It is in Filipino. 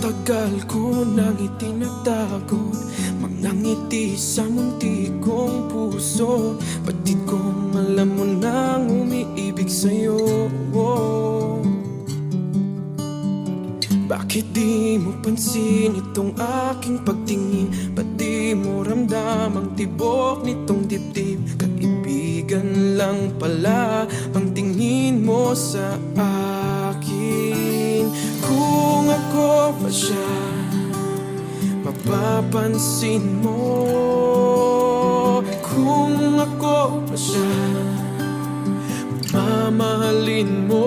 Matagal ko nang itinatago. Mga ngiti sa munti kong puso. Batid kong alam mo nang umiibig sa'yo? Bakit di mo pansin itong aking pagtingin? Ba't di mo ramdam ang tibok nitong dibdib? Kaibigan lang pala ang tingin mo sa akin pa siya. Mapapansin mo Kung ako pa siya. Mamahalin mo